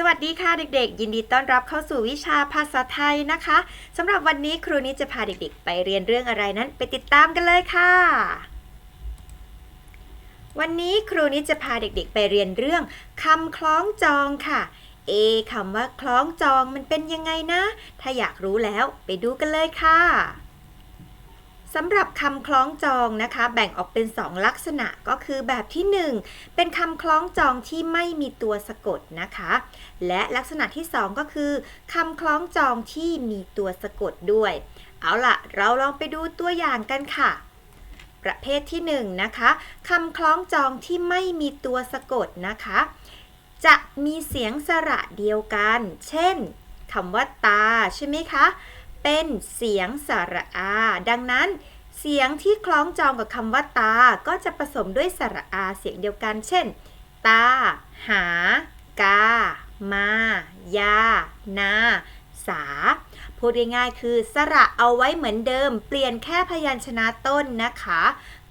สวัสดีค่ะเด็กๆ ยินดีต้อนรับเข้าสู่วิชาภาษาไทยนะคะสำหรับวันนี้ครูนิดจะพาเด็กๆ ไปเรียนเรื่องอะไรนั้นไปติดตามกันเลยค่ะ วันนี้ครูนิดจะพาเด็กๆ ไปเรียนเรื่องคำคล้องจองค่ะ เอคำว่าคล้องจองมันเป็นยังไงนะ ถ้าอยากรู้แล้วไปดูกันเลยค่ะ สำหรับคำคล้องจองนะคะ แบ่งออกเป็น 2 ลักษณะก็คือแบบที่ 1 เป็นคำคล้องจองที่ไม่มีตัวสะกดนะคะ และลักษณะที่ 2 ก็คือคำคล้องจองที่มีตัวสะกดด้วย เอาล่ะ เราลองไปดูตัวอย่างกันค่ะ ประเภทที่ 1 นะคะคำคล้องจองที่ไม่มีตัวสะกดนะคะ จะมีเสียงสระเดียวกัน เช่นคำว่าตาใช่ไหมคะ เป็นเสียงสระอา ดังนั้น เสียงที่คล้องจองกับคำว่าตา ก็จะผสมด้วยสระอาเสียงเดียวกัน เช่น ตา หา กา มา ยา นา สา พูดง่ายๆคือสระเอาไว้เหมือนเดิม เปลี่ยนแค่พยัญชนะต้นนะคะ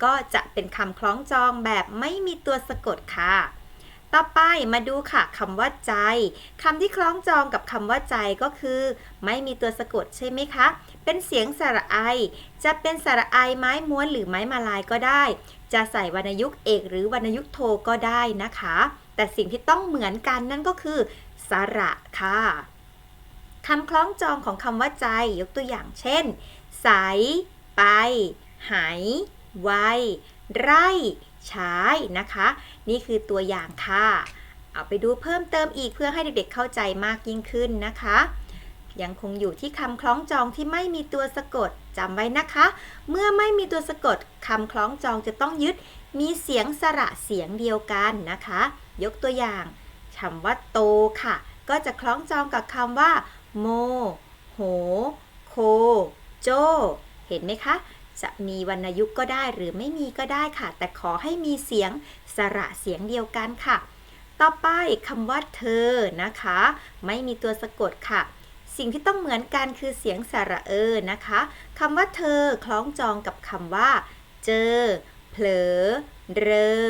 ก็จะเป็นคำคล้องจองแบบไม่มีตัวสะกดค่ะ ต่อไปมาดูค่ะคำว่าใจคำที่คล้องจองกับคำว่าใจก็คือ ไม่มีตัวสะกดใช่ไหมคะ เป็นเสียงสระไอ จะเป็นสระไอไม้ม้วนหรือไม้มาลายก็ได้ จะใส่วรรณยุกต์เอกหรือวรรณยุกต์โทก็ได้นะคะ แต่สิ่งที่ต้องเหมือนกันนั่นก็คือ สระค่ะคำคล้องจองของคำว่าใจยกตัวอย่างเช่น ใส ไป หายไวไร่ ใช้นะคะ นี่คือตัวอย่างค่ะ เอาไปดูเพิ่มเติมอีกเพื่อให้เด็กๆเข้าใจมากยิ่งขึ้นนะคะ ยังคงอยู่ที่คำคล้องจองที่ไม่มีตัวสะกดจำไว้นะคะ เมื่อไม่มีตัวสะกดคำคล้องจองจะต้องยึดมีเสียงสระเสียงเดียวกันนะคะ ยกตัวอย่างคำว่าโตค่ะ ก็จะคล้องจองกับคำว่า โม โห โค โจ เห็นไหมคะ จะมีวรรณยุกต์ก็ได้หรือไม่มีก็ได้ค่ะ แต่ขอให้มีเสียงสระเสียงเดียวกันค่ะ ต่อไปคำว่าเธอนะคะ ไม่มีตัวสะกดค่ะ สิ่งที่ต้องเหมือนกันคือเสียงสระเออนะคะคำว่าเธอคล้องจองกับคำว่า เจอ เผลอ เรอ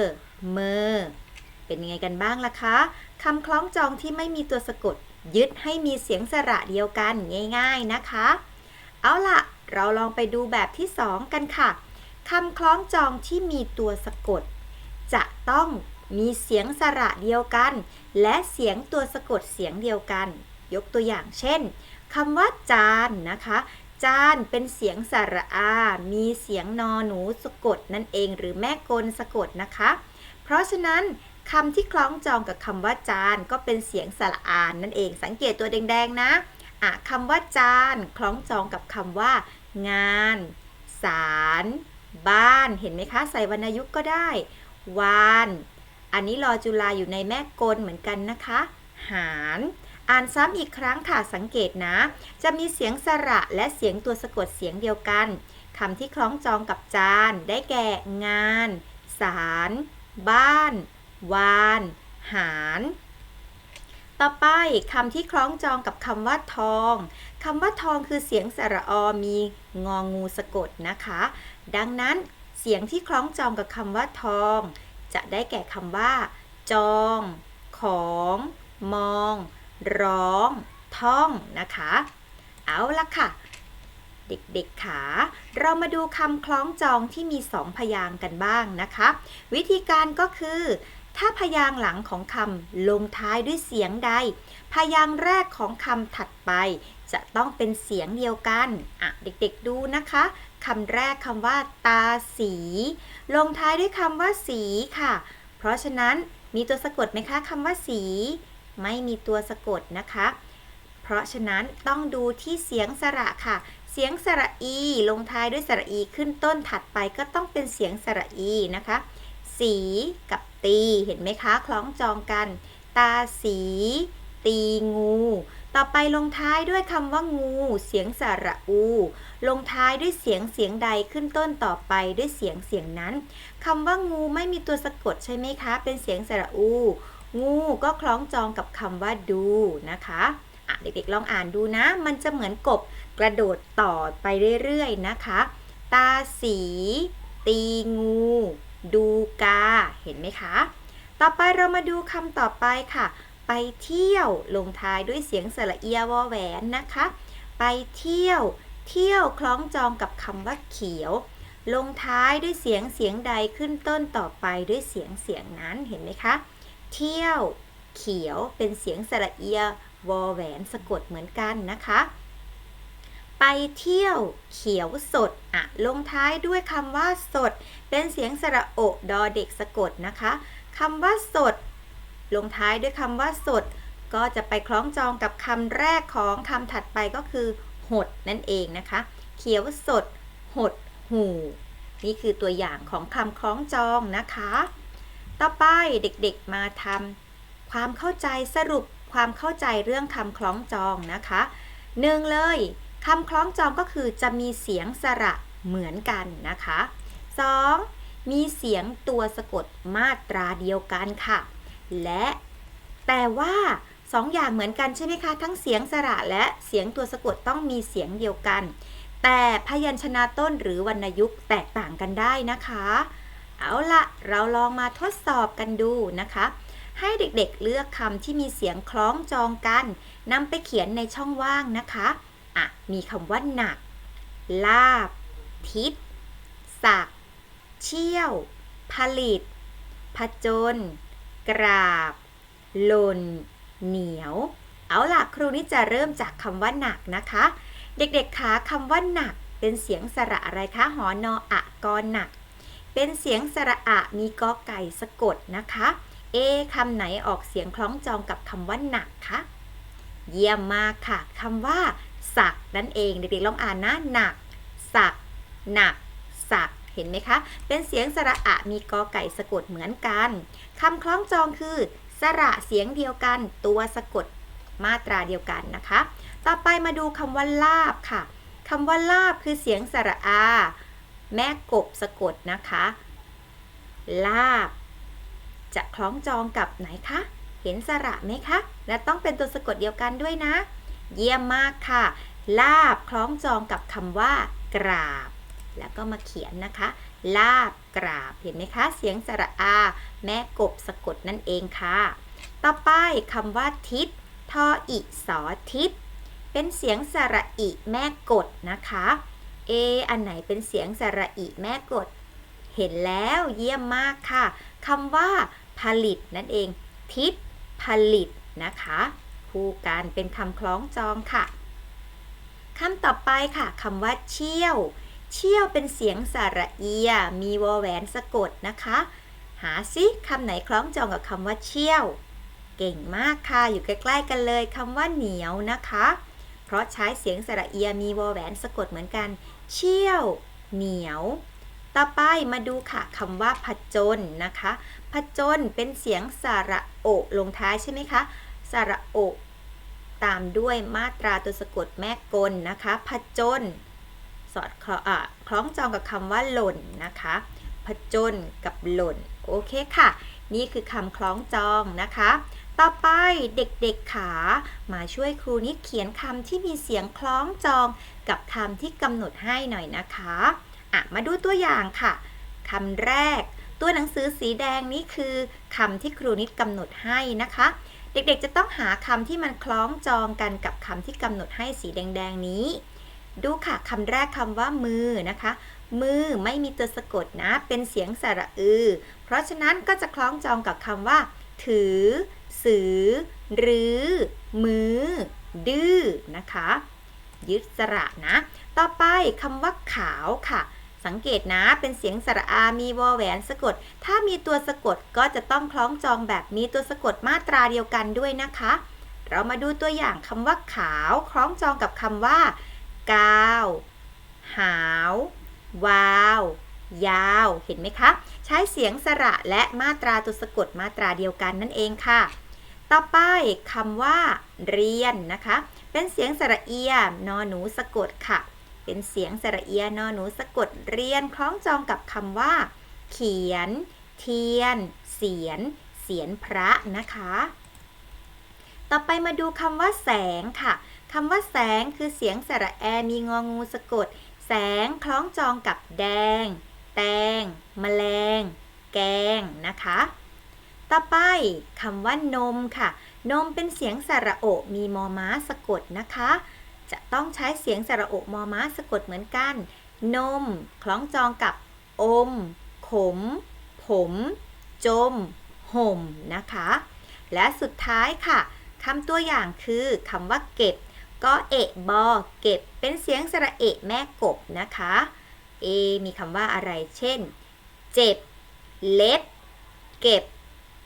เมอ เป็นยังไงกันบ้างล่ะคะคำคล้องจองที่ไม่มีตัวสะกด ยึดให้มีเสียงสระเดียวกันง่าย ๆนะคะ เอาล่ะ เราลองไปดูแบบที่ 2 กันค่ะคำคล้องจองที่มีตัวสะกด จะต้องมีเสียงสระเดียวกัน และเสียงตัวสะกดเสียงเดียวกัน ยกตัวอย่างเช่นคำว่าจานนะคะ จานเป็นเสียงสระอา มีเสียงนอหนูสะกดนั่นเองหรือแม่กลสะกดนะคะ เพราะฉะนั้นคำที่คล้องจองกับคำว่าจานก็เป็นเสียงสระอานนั่นเอง สังเกตตัวแดงๆนะอะคำว่าจานคล้องจองกับคำว่า งาน สาร บ้าน เห็นไหมคะ ใส่วรรณยุกต์ก็ได้ วาน อันนี้รอจุฬาอยู่ในแม่กลเหมือนกันนะคะ หาร อ่านซ้ำอีกครั้งค่ะ สังเกตนะ จะมีเสียงสระและเสียงตัวสะกดเสียงเดียวกันคำที่คล้องจองกับจาน ได้แก่ งาน สาร บ้าน วาน หาร ต่อไปคำที่คล้องจองกับคำว่าทองคำว่าทองคือเสียงสระอมีงองูสะกดนะคะ ดังนั้นเสียงที่คล้องจองกับคำว่าทอง จะได้แก่คำว่า จอง ของ มอง ร้อง ท่องนะคะ เอาละค่ะ เด็กๆขาเรามาดูคำคล้องจองที่มีสองพยางค์กันบ้างนะคะ วิธีการก็คือ ถ้าพยางค์หลังของคำลงท้ายด้วยเสียงใด พยางค์แรกของคำถัดไป จะต้องเป็นเสียงเดียวกันอะเด็กๆดูนะคะคำแรกคำว่าตาสี ลงท้ายด้วยคำว่าสีค่ะ เพราะฉะนั้นมีตัวสะกดไหมคะคำว่าสี ไม่มีตัวสะกดนะคะ เพราะฉะนั้นต้องดูที่เสียงสระค่ะ เสียงสระอี ลงท้ายด้วยสระอีขึ้นต้นถัดไปก็ต้องเป็นเสียงสระอีนะคะ สีกับตีเห็นไหมคะ คล้องจองกัน ตาสี ตีงู ต่อไปลงท้ายด้วยคำว่างู เสียงสระอู ลงท้ายด้วยเสียงเสียงใดขึ้นต้นต่อไปด้วยเสียงเสียงนั้นคำว่างูไม่มีตัวสะกดใช่ไหมคะ เป็นเสียงสระอู งูก็คล้องจองกับคำว่าดูนะคะะเด็กๆลองอ่านดูนะ มันจะเหมือนกบกระโดดต่อไปเรื่อยๆนะคะ ตาสี ตีงู ดูกา เห็นไหมคะ ต่อไปเรามาดูคำต่อไปค่ะ ไปเที่ยวลงท้ายด้วยเสียงสระเอียวอแหวนนะคะ ไปเที่ยว เที่ยวคล้องจองกับคำว่าเขียว ลงท้ายด้วยเสียงเสียงใดขึ้นต้นต่อไปด้วยเสียงเสียงนั้นเห็นไหมคะ เที่ยว เขียวเป็นเสียงสระเอียวอแหวนสะกดเหมือนกันนะคะ ไปเที่ยวเขียวสดอะลงท้ายด้วยคำว่าสด เป็นเสียงสระโอดอเด็กสะกดนะคะคำว่าสด ลงท้ายด้วยคำว่าสด ก็จะไปคล้องจองกับคำแรกของคำถัดไปก็คือ หดนั่นเองนะคะ เขียวสด หด หู นี่คือตัวอย่างของคำคล้องจองนะคะ ต่อไปเด็กๆมาทำความเข้าใจสรุปความเข้าใจเรื่องคำคล้องจองนะคะหนึ่งเลย คำคล้องจองก็คือจะมีเสียงสระเหมือนกันนะคะ 2. มีเสียงตัวสะกดมาตราเดียวกันค่ะ และแต่ว่าสองอย่างเหมือนกันใช่ไหมคะ ทั้งเสียงสระและเสียงตัวสะกดต้องมีเสียงเดียวกัน แต่พยัญชนะต้นหรือวรรณยุกต์แตกต่างกันได้นะคะ เอาละเราลองมาทดสอบกันดูนะคะ ให้เด็กๆเลือกคำที่มีเสียงคล้องจองกันนำไปเขียนในช่องว่างนะคะ อะ มีคำว่าหนัก ลาบ ทิศ สัก เชี่ยว ผลิต ผจญ กราบหล่นเหนียว เอาล่ะครูนี่จะเริ่มจากคำว่าหนักนะคะ เด็กๆคะคำว่าหนัก เป็นเสียงสระอะไรคะ หอนออะกอหนัก เป็นเสียงสระอะมีกอไก่สะกดนะคะ เอคำไหนออกเสียงคล้องจองกับคำว่าหนักคะเยี่ยมมากค่ะคำว่า สักนั่นเองเด็กๆลองอ่านนะหนัก สัก หนัก สักเห็นไหมคะ เป็นเสียงสระอะมีกอไก่สะกดเหมือนกันคำคล้องจองคือ สระเสียงเดียวกัน ตัวสะกดมาตราเดียวกันนะคะ ต่อไปมาดูคำว่าลาบค่ะคำว่าลาบคือเสียงสระอา แม่กบสะกดนะคะ ลาบ จะคล้องจองกับไหนคะ เห็นสระไหมคะ และต้องเป็นตัวสะกดเดียวกันด้วยนะ เยี่ยมมากค่ะ ลาบคล้องจองกับคำว่า กราบ แล้วก็มาเขียนนะคะ ลาบกราบ เห็นไหมคะ เสียงสระอา แม่กบสะกดนั่นเองค่ะ ต่อไปคำว่าทิศทออิสอทิศ เป็นเสียงสระอิแม่กดนะคะ เอ อันไหนเป็นเสียงสระอิแม่กด เห็นแล้วเยี่ยมมากค่ะคำว่า ผลิตนั่นเอง ทิศผลิตนะคะ คู่กันเป็นคำคล้องจองค่ะคำต่อไปค่ะคำว่าเชี่ยว เชี่ยวเป็นเสียงสระเอีย มีวอแหวนสะกดนะคะ หาซิคำไหนคล้องจองกับคำว่าเชี่ยว เก่งมากค่ะ อยู่ใกล้ๆกันเลยคำว่าเหนียวนะคะ เพราะใช้เสียงสระเอียมีวอแหวนสะกดเหมือนกัน เชี่ยว เหนียว ต่อไปมาดูค่ะคำว่าผจญนะคะผจญเป็นเสียงสระโอลงท้ายใช่ไหมคะ สระโอตามด้วยมาตราตัวสะกดแม่กลนะคะผจญสอดคล้องอะคล้องจองกับคำว่าหล่นนะคะผจญกับหล่น โอเคค่ะ นี่คือคำคล้องจองนะคะ ต่อไปเด็กๆขามาช่วยครูนิดเขียนคำที่มีเสียงคล้องจองกับคำที่กำหนดให้หน่อยนะคะอะมาดูตัวอย่างค่ะคำแรก ตัวหนังสือสีแดงนี้คือคำที่ครูนิดกำหนดให้นะคะ เด็กๆ จะต้องหาคำที่มันคล้องจองกันกับคำที่กำหนดให้สีแดงๆนี้ ดูค่ะคำแรกคำว่ามือนะคะ มือไม่มีตัวสะกดนะ เป็นเสียงสระอือ เพราะฉะนั้นก็จะคล้องจองกับคำว่า ถือ สือ หรือ มือ ดื้อนะคะ ยึดสระนะ ต่อไปคำว่าขาวค่ะ สังเกตนะเป็นเสียงสระอา มีวอแหวนสะกด ถ้ามีตัวสะกดก็จะต้องคล้องจองแบบมีตัวสะกดมาตราเดียวกันด้วยนะคะ เรามาดูตัวอย่างคำว่าขาวคล้องจองกับคำว่ากาวหาว วาว ยาว เห็นไหมคะ ใช้เสียงสระและมาตราตัวสะกดมาตราเดียวกันนั่นเองค่ะ ต่อไปคำว่า เรียนนะคะ เป็นเสียงสระเอียนอหนูสะกดค่ะ เป็นเสียงสระเอียนอหนูสะกดเรียนคล้องจองกับคำว่า เขียน เทียน เสียน เสียนพระนะคะ ต่อไปมาดูคำว่าแสงค่ะคำว่าแสงคือเสียงสระแอมีงองูสะกด แสงคล้องจองกับแดง แตงแมลง แกงนะคะต่อไปคำว่านมค่ะ นมเป็นเสียงสระโอมีมอม้าสะกดนะคะ จะต้องใช้เสียงสระโอมอม้าสะกดเหมือนกัน นม คล้องจองกับ อม ขม ผม จม ห่ม นะคะ และสุดท้ายค่ะคำตัวอย่างคือคำว่าเก็บ ก็เอะบอ เก็บ เป็นเสียงสระเอะแม่กบนะคะ เอ มีคำว่าอะไร เช่น เจ็บ เล็บ เก็บ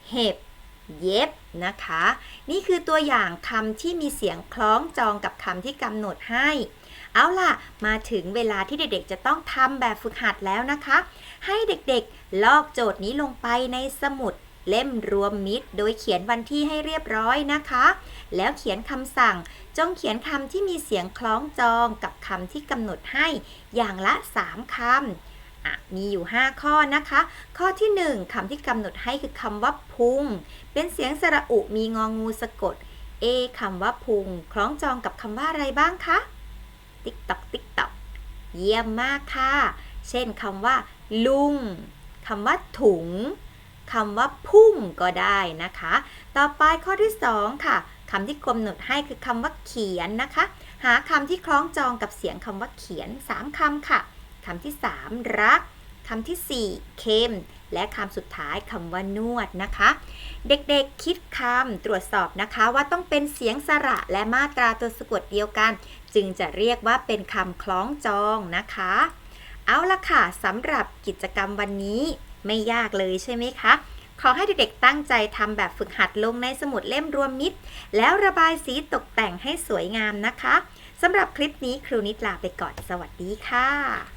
เห็บ เย็บ นะคะ นี่คือตัวอย่างคำที่มีเสียงคล้องจองกับคำที่กำหนดให้ เอาล่ะ มาถึงเวลาที่เด็กๆ จะต้องทำแบบฝึกหัดแล้วนะคะ ให้เด็กๆ ลอกโจทย์นี้ลงไปในสมุดเล่มรวมมิตร โดยเขียนวันที่ให้เรียบร้อยนะคะ แล้วเขียนคำสั่ง จงเขียนคำที่มีเสียงคล้องจองกับคำที่กำหนดให้ อย่างละ 3คำ มีอยู่ 5 ข้อนะคะ ข้อที่ 1คำที่กำหนดให้คือคำว่าพุง เป็นเสียงสระอุมีงองูสะกด เอคำว่าพุง คล้องจองกับคำว่าอะไรบ้างคะ ติ๊กตอกติ๊กตอกเยี่ยมมากค่ะ เช่นคำว่า ลุงคำว่าถุงคำว่าพุ่งก็ได้นะคะ ต่อไปข้อที่ 2 ค่ะคำที่กำหนดให้คือคำว่าเขียนนะคะ หาคำที่คล้องจองกับเสียงคำว่าเขียน 3คำค่ะ คำที่ 3 รักคำทีสี่ 4 เค็ม และคำสุดท้ายคำว่านวดนะคะ เด็กๆคิดคำตรวจสอบนะคะว่าต้องเป็นเสียงสระและมาตราตัวสะกดเดียวกัน จึงจะเรียกว่าเป็นคำคล้องจองนะคะ เอาละค่ะสำหรับกิจกรรมวันนี้ไม่ยากเลยใช่ไหมคะขอให้เด็กๆตั้งใจทำแบบฝึกหัดลงในสมุดเล่มรวมมิตร แล้วระบายสีตกแต่งให้สวยงามนะคะสำหรับคลิปนี้ครูนิดลาไปก่อนสวัสดีค่ะ